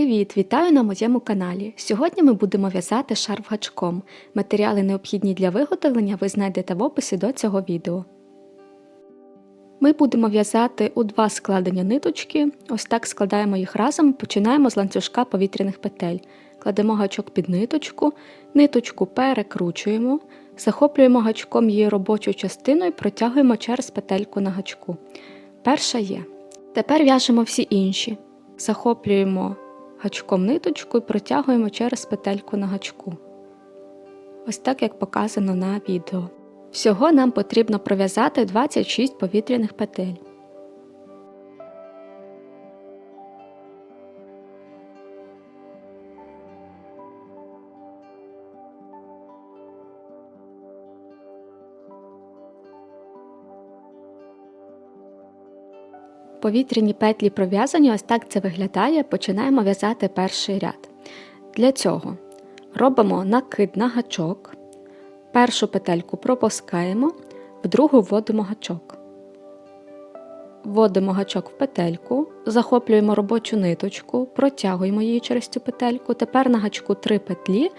Привіт! Вітаю на моєму каналі. Сьогодні ми будемо в'язати шарф гачком. Матеріали, необхідні для виготовлення, ви знайдете в описі до цього відео. Ми будемо в'язати у два складення ниточки. Ось так складаємо їх разом, починаємо з ланцюжка повітряних петель. Кладемо гачок під ниточку, ниточку перекручуємо, захоплюємо гачком її робочу частину і протягуємо через петельку на гачку. Перша є. Тепер в'яжемо всі інші. Захоплюємо гачком ниточку і протягуємо через петельку на гачку. Ось так, як показано на відео. Всього нам потрібно пров'язати 26 повітряних петель. Повітряні петлі пров'язані, ось так це виглядає. Починаємо в'язати перший ряд. Для цього робимо накид на гачок, першу петельку пропускаємо, в другу вводимо гачок. Вводимо гачок в петельку, захоплюємо робочу ниточку, протягуємо її через цю петельку. Тепер на гачку 3 петлі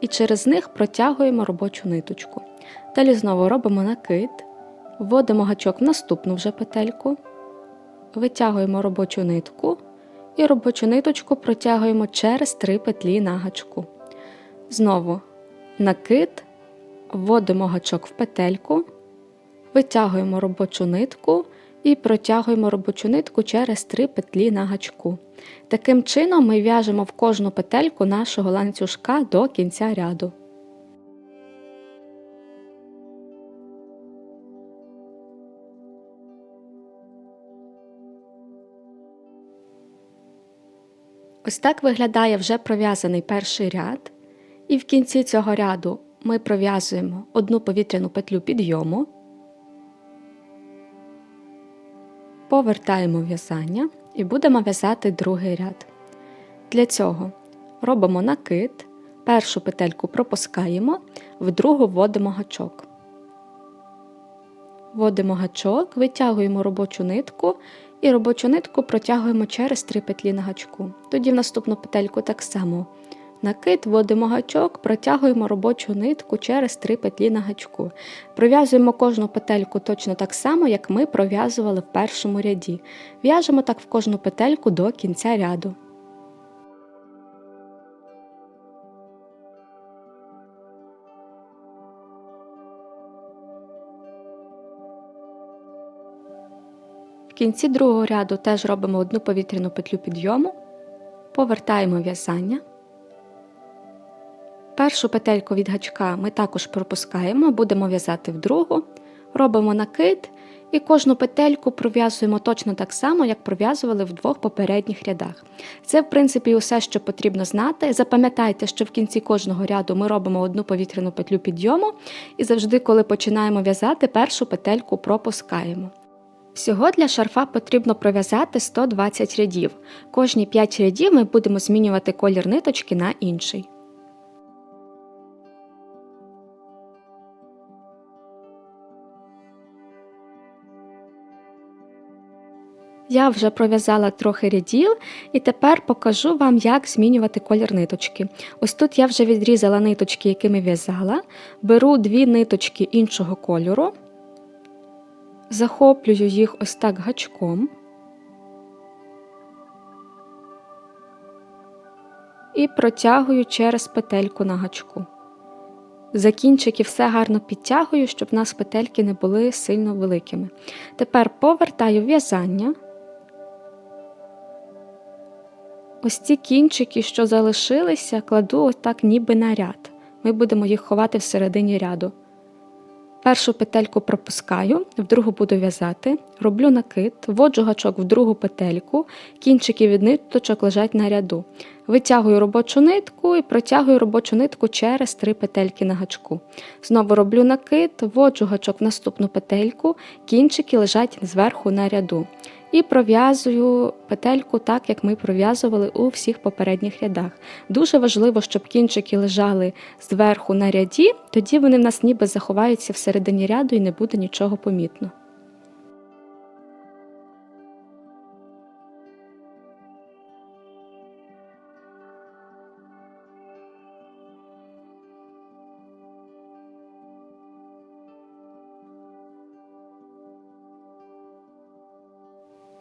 і через них протягуємо робочу ниточку. Далі знову робимо накид, вводимо гачок в наступну вже петельку витягуємо робочу нитку і робочу ниточку протягуємо через три петлі на гачку. Знову накид, вводимо гачок в петельку, витягуємо робочу нитку і протягуємо робочу нитку через три петлі на гачку. Таким чином ми в'яжемо в кожну петельку нашого ланцюжка до кінця ряду. Ось так виглядає вже пров'язаний перший ряд, і в кінці цього ряду ми пров'язуємо одну повітряну петлю підйому, повертаємо в'язання і будемо в'язати другий ряд. Для цього робимо накид, першу петельку пропускаємо, в другу вводимо гачок. Вводимо гачок, витягуємо робочу нитку і робочу нитку протягуємо через три петлі на гачку. Тоді в наступну петельку так само. Накид, вводимо гачок, протягуємо робочу нитку через три петлі на гачку. Пров'язуємо кожну петельку точно так само, як ми пров'язували в першому ряді. В'яжемо так в кожну петельку до кінця ряду. Кінці другого ряду теж робимо одну повітряну петлю підйому, повертаємо в'язання. Першу петельку від гачка ми також пропускаємо, будемо в'язати в другу, робимо накид і кожну петельку пров'язуємо точно так само, як пров'язували в двох попередніх рядах. Це, в принципі, усе, що потрібно знати. Запам'ятайте, що в кінці кожного ряду ми робимо одну повітряну петлю підйому, і завжди, коли починаємо в'язати, першу петельку пропускаємо. Всього для шарфа потрібно пров'язати 120 рядів. Кожні 5 рядів ми будемо змінювати колір ниточки на інший. Я вже пров'язала трохи рядів і тепер покажу вам, як змінювати колір ниточки. Ось тут я вже відрізала ниточки, якими в'язала, беру дві ниточки іншого кольору захоплюю їх ось так гачком і протягую через петельку на гачку. За кінчики все гарно підтягую, щоб в нас петельки не були сильно великими. Тепер повертаю в'язання. Ось ці кінчики, що залишилися, кладу ось так ніби на ряд. Ми будемо їх ховати всередині ряду. Першу петельку пропускаю, в другу буду в'язати, роблю накид, вводжу гачок в другу петельку, кінчики від ниточок лежать на ряду. Витягую робочу нитку і протягую робочу нитку через три петельки на гачку. Знову роблю накид, вводжу гачок в наступну петельку, кінчики лежать зверху на ряду і пров'язую петельку так, як ми пров'язували у всіх попередніх рядах. Дуже важливо, щоб кінчики лежали зверху на ряді, тоді вони в нас ніби заховаються всередині ряду і не буде нічого помітно.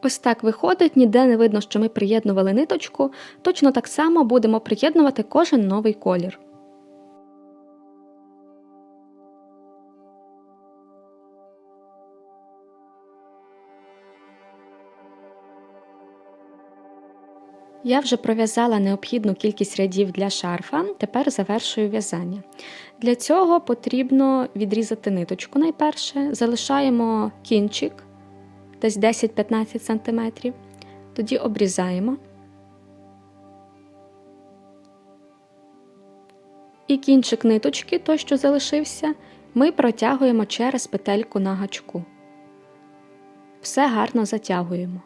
Ось так виходить, ніде не видно, що ми приєднували ниточку. Точно так само будемо приєднувати кожен новий колір. Я вже пров'язала необхідну кількість рядів для шарфа, тепер завершую в'язання. Для цього потрібно відрізати ниточку найперше, залишаємо кінчик десь 10-15 см, тоді обрізаємо. І кінчик ниточки, той, що залишився, ми протягуємо через петельку на гачку. Все гарно затягуємо.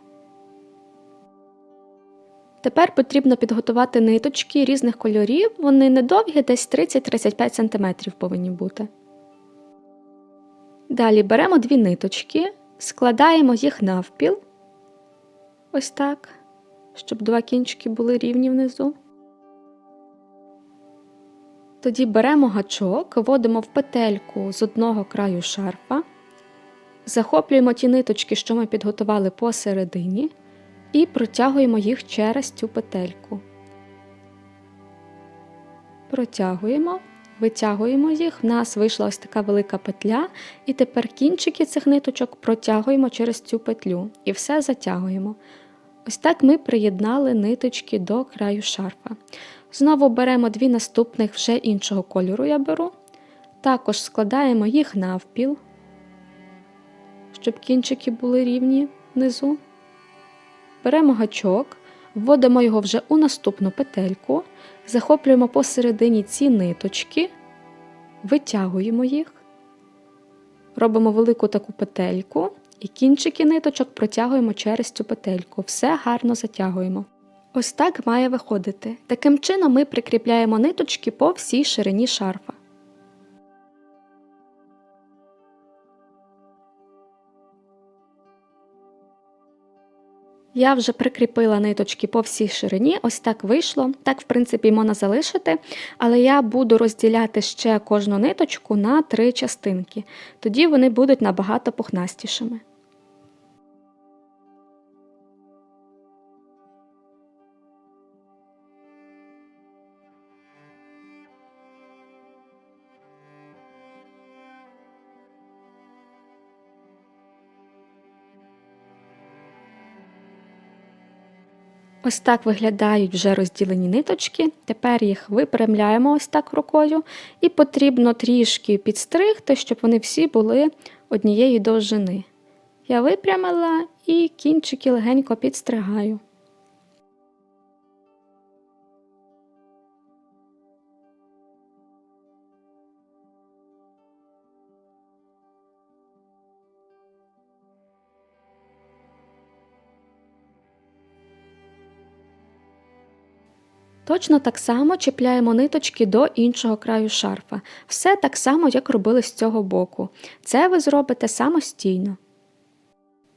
Тепер потрібно підготувати ниточки різних кольорів, вони недовгі, десь 30-35 см повинні бути. Далі беремо дві ниточки, складаємо їх навпіл, ось так, щоб два кінчики були рівні внизу. Тоді беремо гачок, вводимо в петельку з одного краю шарфа, захоплюємо ті ниточки, що ми підготували посередині і протягуємо їх через цю петельку. Протягуємо, витягуємо їх. В нас вийшла ось така велика петля, і тепер кінчики цих ниточок протягуємо через цю петлю і все затягуємо. Ось так ми приєднали ниточки до краю шарфа. Знову беремо дві наступних вже іншого кольору я беру. Також складаємо їх навпіл, щоб кінчики були рівні внизу. Беремо гачок, вводимо його вже у наступну петельку, захоплюємо посередині ці ниточки, витягуємо їх, робимо велику таку петельку і кінчики ниточок протягуємо через цю петельку. Все гарно затягуємо. Ось так має виходити. Таким чином ми прикріпляємо ниточки по всій ширині шарфа. Я вже прикріпила ниточки по всій ширині, ось так вийшло. Так, в принципі, можна залишити, але я буду розділяти ще кожну ниточку на три частинки. Тоді вони будуть набагато пухнастішими. Ось так виглядають вже розділені ниточки. Тепер їх випрямляємо ось так рукою, і потрібно трішки підстригти, щоб вони всі були однієї довжини. Я випрямила і кінчики легенько підстригаю. Точно так само чіпляємо ниточки до іншого краю шарфа. Все так само, як робили з цього боку. Це ви зробите самостійно.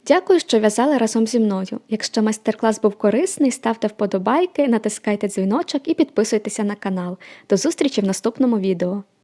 Дякую, що в'язали разом зі мною. Якщо майстер-клас був корисний, ставте вподобайки, натискайте дзвіночок і підписуйтеся на канал. До зустрічі в наступному відео.